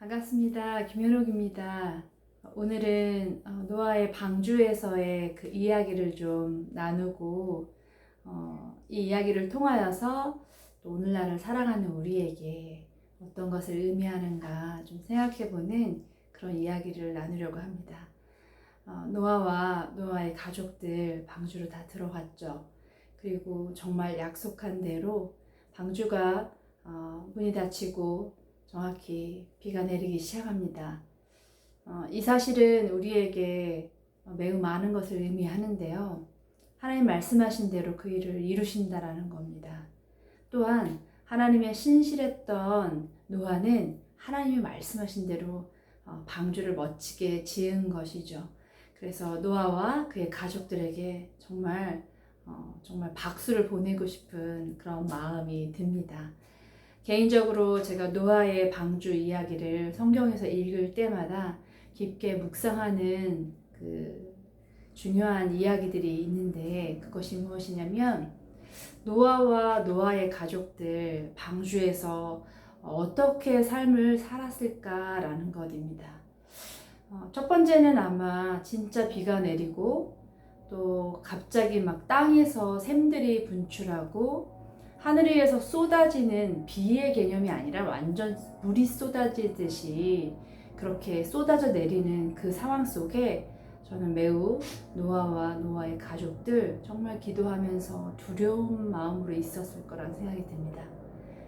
반갑습니다. 김현옥입니다. 오늘은 어, 노아의 방주에서의 그 이야기를 좀 나누고 어, 이 이야기를 통하여서 또 오늘날을 살아가는 우리에게 어떤 것을 의미하는가 좀 생각해보는 그런 이야기를 나누려고 합니다. 어, 노아와 노아의 가족들 방주로 다 들어갔죠. 그리고 정말 약속한 대로 방주가 어, 문이 닫히고 정확히 비가 내리기 시작합니다. 어, 이 사실은 우리에게 매우 많은 것을 의미하는데요. 하나님 말씀하신 대로 그 일을 이루신다라는 겁니다. 또한 하나님의 신실했던 노아는 하나님이 말씀하신 대로 어, 방주를 멋지게 지은 것이죠. 그래서 노아와 그의 가족들에게 정말 어, 정말 박수를 보내고 싶은 그런 마음이 듭니다. 개인적으로 제가 노아의 방주 이야기를 성경에서 읽을 때마다 깊게 묵상하는 그 중요한 이야기들이 있는데 그것이 무엇이냐면 노아와 노아의 가족들 방주에서 어떻게 삶을 살았을까라는 것입니다. 어, 첫 번째는 아마 진짜 비가 내리고 또 갑자기 막 땅에서 샘들이 분출하고 하늘에서 쏟아지는 비의 개념이 아니라 완전 물이 쏟아지듯이 그렇게 쏟아져 내리는 그 상황 속에 저는 매우 노아와 노아의 가족들 정말 기도하면서 두려운 마음으로 있었을 거라는 생각이 듭니다.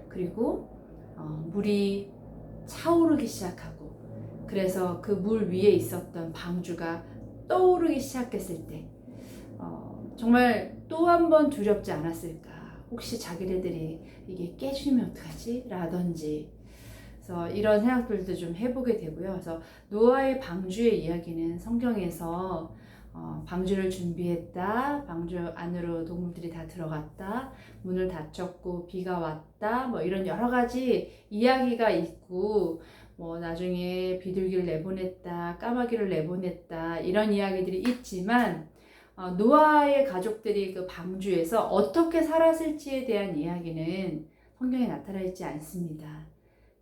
그리고 어, 물이 차오르기 시작하고 그래서 그 물 위에 있었던 방주가 떠오르기 시작했을 때 어, 정말 또 한 번 두렵지 않았을까 혹시 자기네들이 이게 깨지면 어떡하지? 라든지 그래서 이런 생각들도 좀 해보게 되고요. 그래서 노아의 방주의 이야기는 성경에서 어, 방주를 준비했다, 방주 안으로 동물들이 다 들어갔다, 문을 닫혔고 비가 왔다, 뭐 이런 여러 가지 이야기가 있고, 뭐 나중에 비둘기를 내보냈다, 까마귀를 내보냈다 이런 이야기들이 있지만 어, 노아의 가족들이 그 방주에서 어떻게 살았을지에 대한 이야기는 성경에 나타나 있지 않습니다.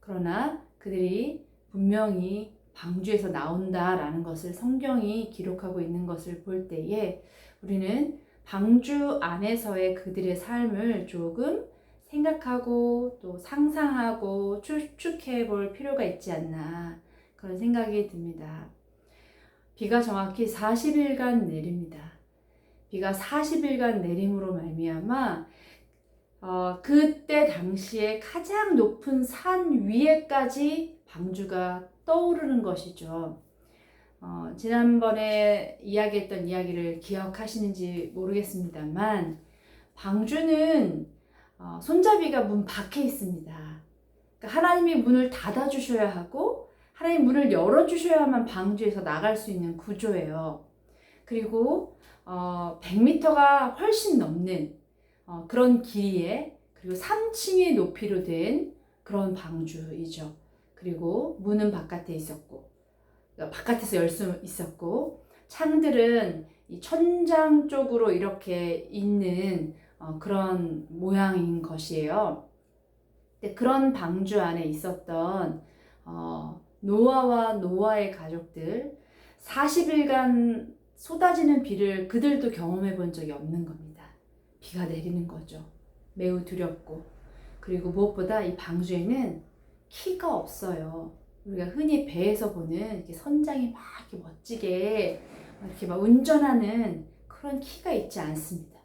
그러나 그들이 분명히 방주에서 나온다라는 것을 성경이 기록하고 있는 것을 볼 때에 우리는 방주 안에서의 그들의 삶을 조금 생각하고 또 상상하고 추측해 볼 필요가 있지 않나 그런 생각이 듭니다. 비가 정확히 40일간 내립니다. 비가 40일간 내림으로 말미암아 어, 그때 당시에 가장 높은 산 위에까지 방주가 떠오르는 것이죠. 어, 지난번에 이야기했던 이야기를 기억하시는지 모르겠습니다만 방주는 어, 손잡이가 문 밖에 있습니다. 그러니까 하나님이 문을 닫아주셔야 하고 하나님 문을 열어주셔야만 방주에서 나갈 수 있는 구조예요. 그리고 어, 100m가 훨씬 넘는 어, 그런 길이에 그리고 3층의 높이로 된 그런 방주이죠. 그리고 문은 바깥에 있었고 그러니까 바깥에서 열 수 있었고 창들은 이 천장 쪽으로 이렇게 있는 어, 그런 모양인 것이에요. 그런 방주 안에 있었던 어, 노아와 노아의 가족들 40일간 쏟아지는 비를 그들도 경험해 본 적이 없는 겁니다. 비가 내리는 거죠. 매우 두렵고. 그리고 무엇보다 이 방주에는 키가 없어요. 우리가 흔히 배에서 보는 이렇게 선장이 막 이렇게 멋지게 이렇게 막 운전하는 그런 키가 있지 않습니다.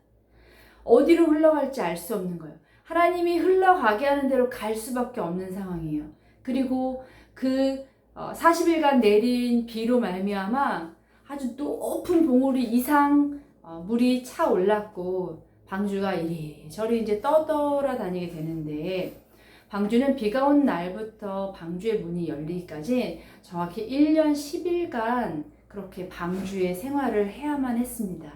어디로 흘러갈지 알 수 없는 거예요. 하나님이 흘러가게 하는 대로 갈 수밖에 없는 상황이에요. 그리고 그 40일간 내린 비로 말미암아 아주 높은 봉우리 이상 어, 물이 차 올랐고 방주가 이리저리 이제 떠돌아 다니게 되는데 방주는 비가 온 날부터 방주의 문이 열리기까지 정확히 1년 10일간 그렇게 방주의 생활을 해야만 했습니다.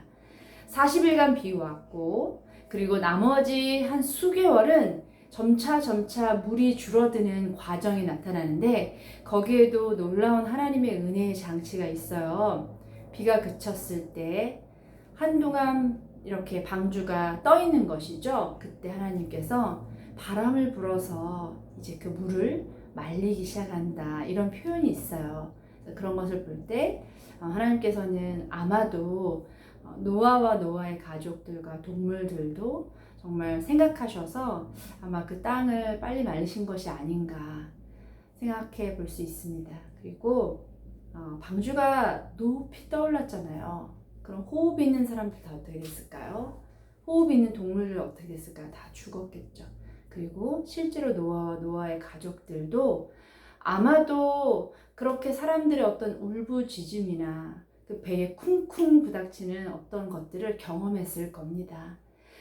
40일간 비 왔고 그리고 나머지 한 수개월은 점차 점차 물이 줄어드는 과정이 나타나는데 거기에도 놀라운 하나님의 은혜의 장치가 있어요. 비가 그쳤을 때 한동안 이렇게 방주가 떠 있는 것이죠. 그때 하나님께서 바람을 불어서 이제 그 물을 말리기 시작한다. 이런 표현이 있어요. 그런 것을 볼 때 하나님께서는 아마도 어, 노아와 노아의 가족들과 동물들도 정말 생각하셔서 아마 그 땅을 빨리 말리신 것이 아닌가 생각해 볼 수 있습니다. 그리고 어, 방주가 높이 떠올랐잖아요. 그럼 호흡 있는 사람들 다 어떻게 됐을까요? 호흡 있는 동물들 어떻게 됐을까요? 다 죽었겠죠. 그리고 실제로 노아와 노아의 가족들도 아마도 그렇게 사람들의 어떤 울부짖음이나 그 배에 쿵쿵 부닥치는 어떤 것들을 경험했을 겁니다.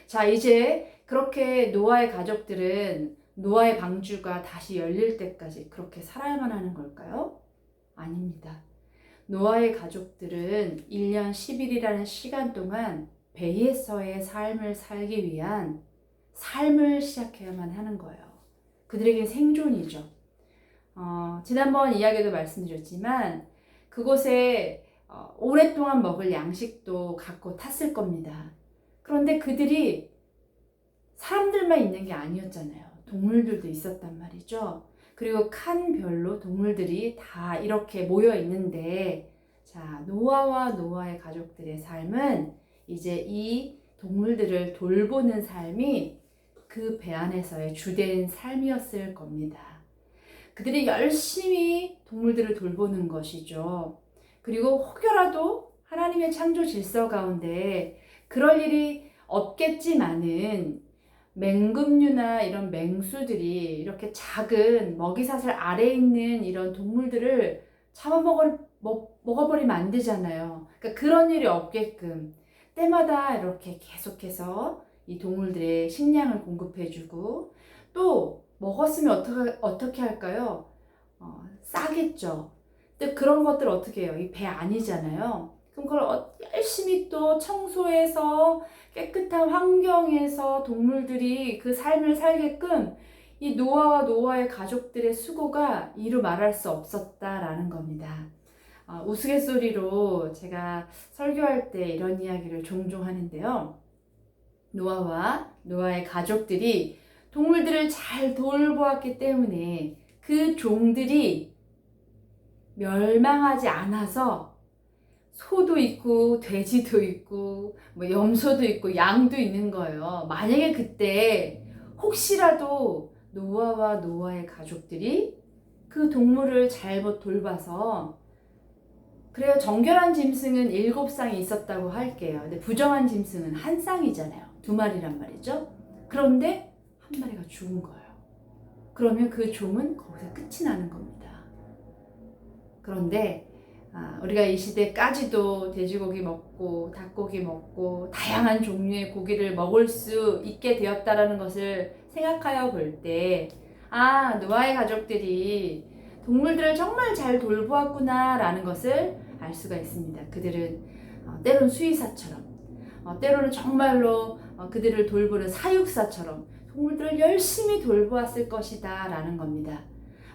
자, 이제 그렇게 노아의 가족들은 노아의 방주가 다시 열릴 때까지 그렇게 살아야만 하는 걸까요? 아닙니다. 노아의 가족들은 1년 10일이라는 시간 동안 배에서의 삶을 살기 위한 삶을 시작해야만 하는 거예요. 그들에게 생존이죠. 어, 지난번 이야기도 말씀드렸지만 그곳에 어, 오랫동안 먹을 양식도 갖고 탔을 겁니다. 그런데 그들이 사람들만 있는 게 아니었잖아요. 동물들도 있었단 말이죠. 그리고 칸별로 동물들이 다 이렇게 모여 있는데, 자, 노아와 노아의 가족들의 삶은 이제 이 동물들을 돌보는 삶이 그 배 안에서의 주된 삶이었을 겁니다. 그들이 열심히 동물들을 돌보는 것이죠. 그리고 혹여라도 하나님의 창조 질서 가운데 그럴 일이 없겠지만은 맹금류나 이런 맹수들이 이렇게 작은 먹이사슬 아래에 있는 이런 동물들을 잡아먹어 먹, 먹어버리면 안 되잖아요. 그러니까 그런 일이 없게끔 때마다 이렇게 계속해서 이 동물들의 식량을 공급해주고 또 먹었으면 어떻게, 어떻게 할까요? 어, 싸겠죠. 근데 그런 것들 어떻게 해요? 이 배 아니잖아요. 그럼 그걸 어, 열심히 또 청소해서 깨끗한 환경에서 동물들이 그 삶을 살게끔 이 노아와 노아의 가족들의 수고가 이루 말할 수 없었다라는 겁니다. 어, 우스갯소리로 제가 설교할 때 이런 이야기를 종종 하는데요. 노아와 노아의 가족들이 동물들을 잘 돌보았기 때문에 그 종들이 멸망하지 않아서 소도 있고 돼지도 있고 뭐 염소도 있고 양도 있는 거예요. 만약에 그때 혹시라도 노아와 노아의 가족들이 그 동물을 잘못 돌봐서 그래요. 정결한 짐승은 일곱 쌍이 있었다고 할게요. 근데 부정한 짐승은 한 쌍이잖아요. 두 마리란 말이죠. 그런데 한 마리가 죽은 거예요. 그러면 그 종은 거기서 끝이 나는 겁니다. 그런데 아, 우리가 이 시대까지도 돼지고기 먹고 닭고기 먹고 다양한 종류의 고기를 먹을 수 있게 되었다라는 것을 생각하여 볼 때, 아, 노아의 가족들이 동물들을 정말 잘 돌보았구나라는 것을 알 수가 있습니다. 그들은 어, 때론 수의사처럼, 어, 때로는 정말로 어, 그들을 돌보는 사육사처럼 동물들을 열심히 돌보았을 것이다 라는 겁니다.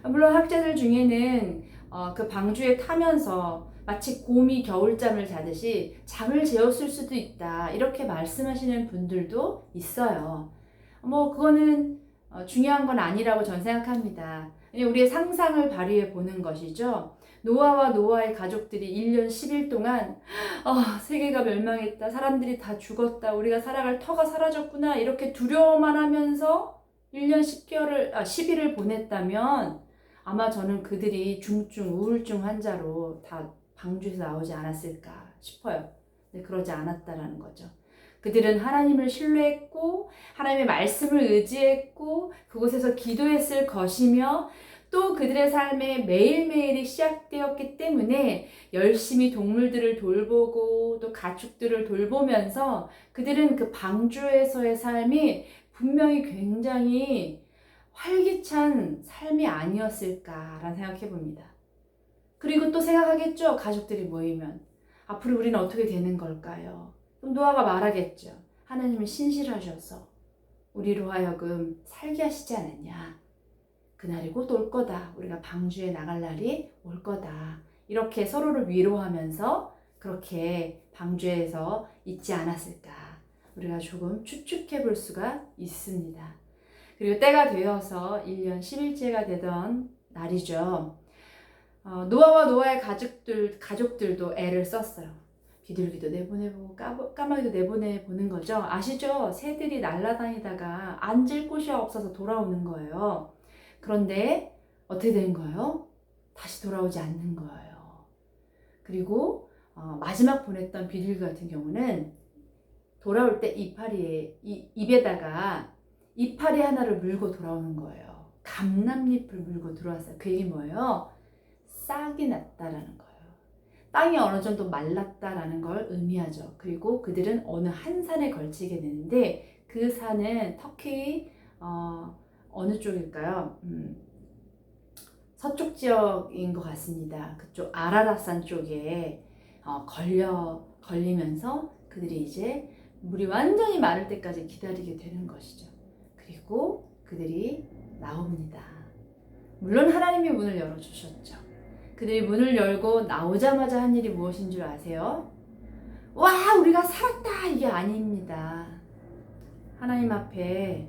물론 학자들 중에는 어, 그 방주에 타면서 마치 곰이 겨울잠을 자듯이 잠을 재웠을 수도 있다. 이렇게 말씀하시는 분들도 있어요. 뭐, 그거는 어, 중요한 건 아니라고 전 생각합니다. 우리의 상상을 발휘해 보는 것이죠. 노아와 노아의 가족들이 1년 10일 동안 아, 세계가 멸망했다. 사람들이 다 죽었다. 우리가 살아갈 터가 사라졌구나. 이렇게 두려워만 하면서 1년 10개월을 아, 10일을 보냈다면 아마 저는 그들이 중증 우울증 환자로 다 방주에서 나오지 않았을까 싶어요. 근데 그러지 않았다라는 거죠. 그들은 하나님을 신뢰했고 하나님의 말씀을 의지했고 그곳에서 기도했을 것이며 또 그들의 삶에 매일매일이 시작되었기 때문에 열심히 동물들을 돌보고 또 가축들을 돌보면서 그들은 그 방주에서의 삶이 분명히 굉장히 활기찬 삶이 아니었을까라는 생각해 봅니다. 그리고 또 생각하겠죠. 가족들이 모이면. 앞으로 우리는 어떻게 되는 걸까요? 그럼 노아가 말하겠죠. 하나님은 신실하셔서 우리로 하여금 살게 하시지 않았냐. 그날이 곧 올 거다. 우리가 방주에 나갈 날이 올 거다. 이렇게 서로를 위로하면서 그렇게 방주에서 있지 않았을까. 우리가 조금 추측해 볼 수가 있습니다. 그리고 때가 되어서 1년 10일째가 되던 날이죠. 어, 노아와 노아의 가족들 가족들도 애를 썼어요. 비둘기도 내보내보고 까, 까마귀도 내보내보는 거죠. 아시죠? 새들이 날아다니다가 앉을 곳이 없어서 돌아오는 거예요. 그런데 어떻게 된 거예요? 다시 돌아오지 않는 거예요. 그리고 어, 마지막 보냈던 비둘기 같은 경우는 돌아올 때 이파리에 이, 입에다가 이파리 하나를 물고 돌아오는 거예요. 감람잎을 물고 들어왔어요. 그 얘기 뭐예요? 싹이 났다라는 거예요. 땅이 어느 정도 말랐다라는 걸 의미하죠. 그리고 그들은 어느 한 산에 걸치게 되는데 그 산은 터키 어, 어느 쪽일까요? 음, 서쪽 지역인 것 같습니다. 그쪽 아라라산 쪽에 어, 걸려 걸리면서 그들이 이제 물이 완전히 마를 때까지 기다리게 되는 것이죠. 그리고 그들이 나옵니다. 물론 하나님이 문을 열어주셨죠. 그들이 문을 열고 나오자마자 한 일이 무엇인 줄 아세요? 와, 우리가 살았다! 이게 아닙니다. 하나님 앞에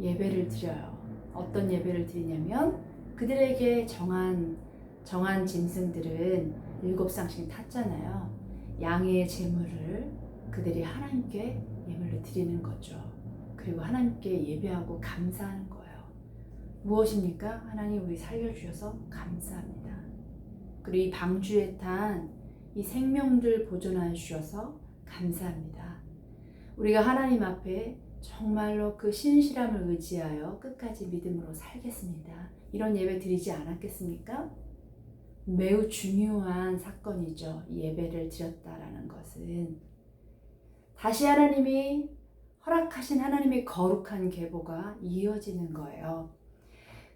예배를 드려요. 어떤 예배를 드리냐면 그들에게 정한, 정한 짐승들은 일곱 쌍씩 탔잖아요. 양의 제물을 그들이 하나님께 예물로 드리는 거죠. 그리고 하나님께 예배하고 감사하는 거예요. 무엇입니까? 하나님 우리 살려주셔서 감사합니다. 그리고 이 방주에 탄 이 생명들 보존해 주셔서 감사합니다. 우리가 하나님 앞에 정말로 그 신실함을 의지하여 끝까지 믿음으로 살겠습니다. 이런 예배 드리지 않았겠습니까? 매우 중요한 사건이죠. 예배를 드렸다라는 것은 다시 하나님이 허락하신 하나님의 거룩한 계보가 이어지는 거예요.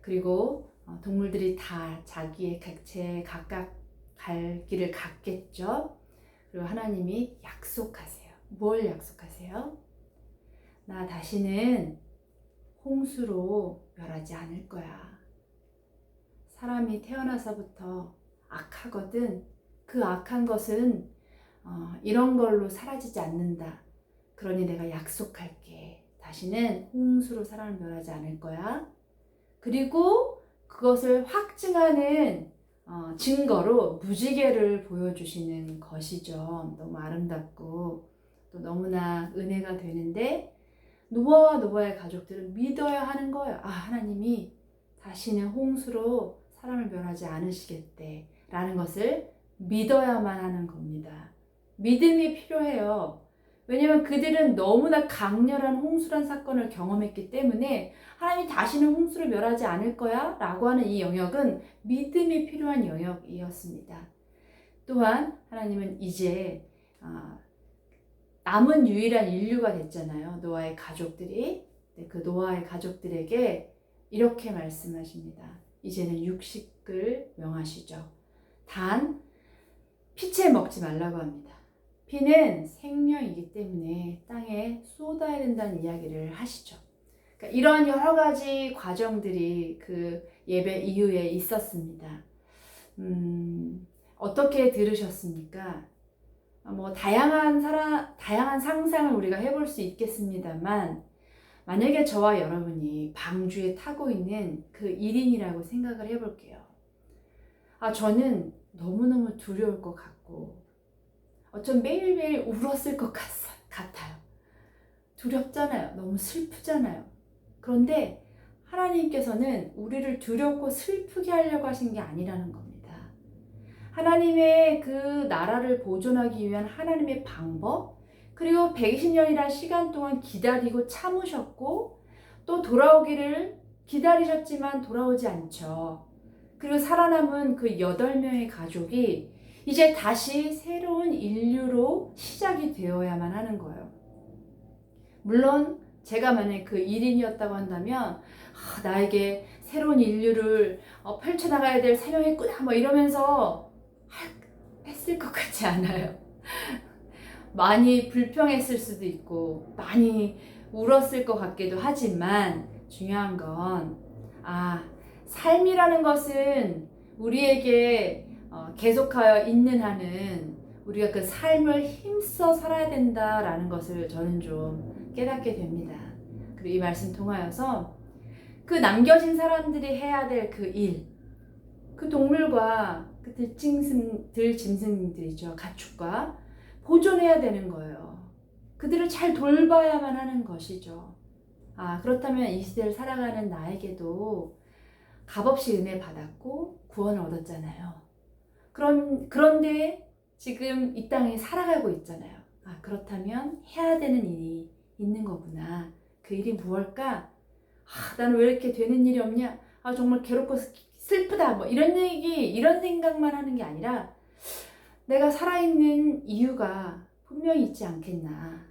그리고 어, 동물들이 다 자기의 각체 각각 갈 길을 갔겠죠. 그리고 하나님이 약속하세요. 뭘 약속하세요? 나 다시는 홍수로 멸하지 않을 거야. 사람이 태어나서부터 악하거든. 그 악한 것은 어, 이런 걸로 사라지지 않는다. 그러니 내가 약속할게. 다시는 홍수로 사람을 멸하지 않을 거야. 그리고 그것을 확증하는 어, 증거로 무지개를 보여주시는 것이죠. 너무 아름답고 또 너무나 은혜가 되는데 노아와 노아의 가족들은 믿어야 하는 거예요. 아 하나님이 다시는 홍수로 사람을 멸하지 않으시겠대 라는 것을 믿어야만 하는 겁니다. 믿음이 필요해요. 왜냐면 그들은 너무나 강렬한 홍수란 사건을 경험했기 때문에 하나님이 다시는 홍수를 멸하지 않을 거야 라고 하는 이 영역은 믿음이 필요한 영역이었습니다. 또한 하나님은 이제 아, 남은 유일한 인류가 됐잖아요. 노아의 가족들이. 그 노아의 가족들에게 이렇게 말씀하십니다. 이제는 육식을 명하시죠. 단, 피채 먹지 말라고 합니다. 피는 생명이기 때문에 땅에 쏟아야 된다는 이야기를 하시죠. 그러니까 이런 여러 가지 과정들이 그 예배 이후에 있었습니다. 음, 어떻게 들으셨습니까? 뭐 다양한 사람, 다양한 상상을 우리가 해볼 수 있겠습니다만 만약에 저와 여러분이 방주에 타고 있는 그 1인이라고 생각을 해볼게요. 아, 저는 너무너무 두려울 것 같고 어쩜 매일매일 울었을 것 같, 같아요. 두렵잖아요. 너무 슬프잖아요. 그런데 하나님께서는 우리를 두렵고 슬프게 하려고 하신 게 아니라는 겁니다. 하나님의 그 나라를 보존하기 위한 하나님의 방법, 그리고 120년이라는 시간 동안 기다리고 참으셨고, 또 돌아오기를 기다리셨지만 돌아오지 않죠. 그리고 살아남은 그 8명의 가족이 이제 다시 새로운 인류로 시작이 되어야만 하는 거예요. 물론 제가 만약 그 1인이었다고 한다면 아, 나에게 새로운 인류를 어, 펼쳐나가야 될 사명했구나 뭐 이러면서 했을 것 같지 않아요. 많이 불평했을 수도 있고 많이 울었을 것 같기도 하지만 중요한 건 아, 삶이라는 것은 우리에게 어, 계속하여 있는 한은 우리가 그 삶을 힘써 살아야 된다라는 것을 저는 좀 깨닫게 됩니다. 그리고 이 말씀 통하여서 그 남겨진 사람들이 해야 될 그 일, 그 동물과 그 들짐승, 들짐승들이죠. 가축과 보존해야 되는 거예요. 그들을 잘 돌봐야만 하는 것이죠. 아, 그렇다면 이 시대를 살아가는 나에게도 값없이 은혜 받았고 구원을 얻었잖아요. 그런, 그런데 지금 이 땅에 살아가고 있잖아요. 아, 그렇다면 해야 되는 일이 있는 거구나. 그 일이 무엇일까? 아, 나는 왜 이렇게 되는 일이 없냐? 아, 정말 괴롭고 슬프다. 뭐 이런 얘기, 이런 생각만 하는 게 아니라 내가 살아있는 이유가 분명히 있지 않겠나.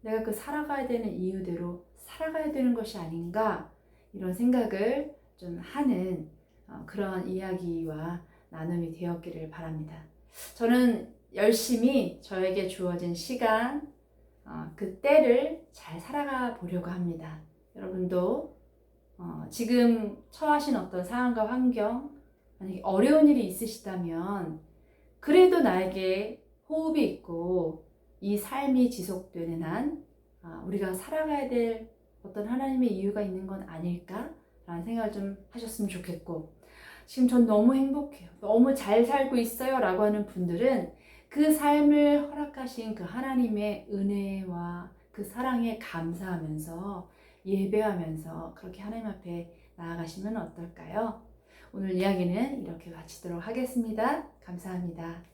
내가 그 살아가야 되는 이유대로 살아가야 되는 것이 아닌가. 이런 생각을 좀 하는 어, 그런 이야기와 나눔이 되었기를 바랍니다. 저는 열심히 저에게 주어진 시간, 어, 그 때를 잘 살아가 보려고 합니다. 여러분도 어, 지금 처하신 어떤 상황과 환경, 만약에 어려운 일이 있으시다면, 그래도 나에게 호흡이 있고, 이 삶이 지속되는 한, 아, 우리가 살아가야 될 어떤 하나님의 이유가 있는 건 아닐까라는 생각을 좀 하셨으면 좋겠고, 지금 전 너무 행복해요. 너무 잘 살고 있어요. 라고 하는 분들은 그 삶을 허락하신 그 하나님의 은혜와 그 사랑에 감사하면서 예배하면서 그렇게 하나님 앞에 나아가시면 어떨까요? 오늘 이야기는 이렇게 마치도록 하겠습니다. 감사합니다.